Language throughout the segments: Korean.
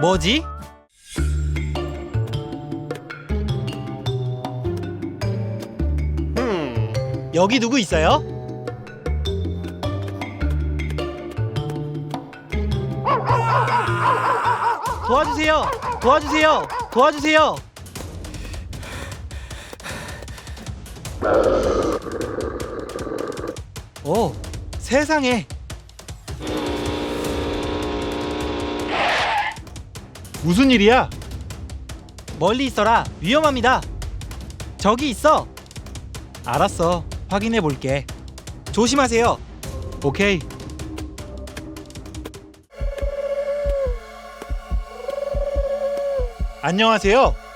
뭐지? 여기 누구 있어요? 도와주세요! 도와주세요! 도와주세요! 오, 세상에! 무슨 일이야? 멀리 있어라. 위험합니다. 저기 있어. 알았어. 확인해 볼게. 조심하세요. 오케이. 안녕하세요.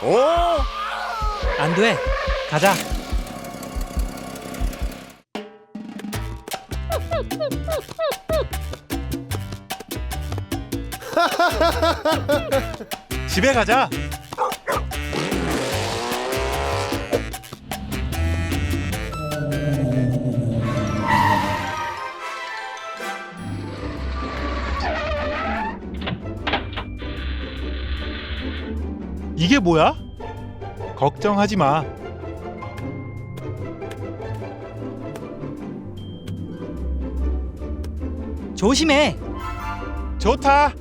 오! 안 돼. 가자. 집에 가자. 이게 뭐야? 걱정하지 마. 조심해. 좋다.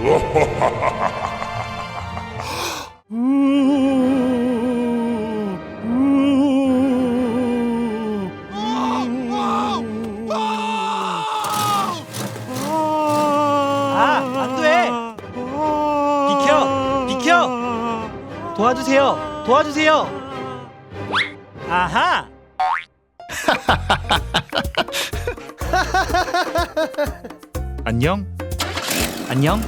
도와주세요! 도와주세요! 아하! 안녕? 안녕?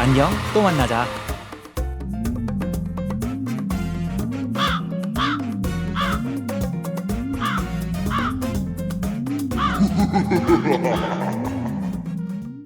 안녕? 또 만나자.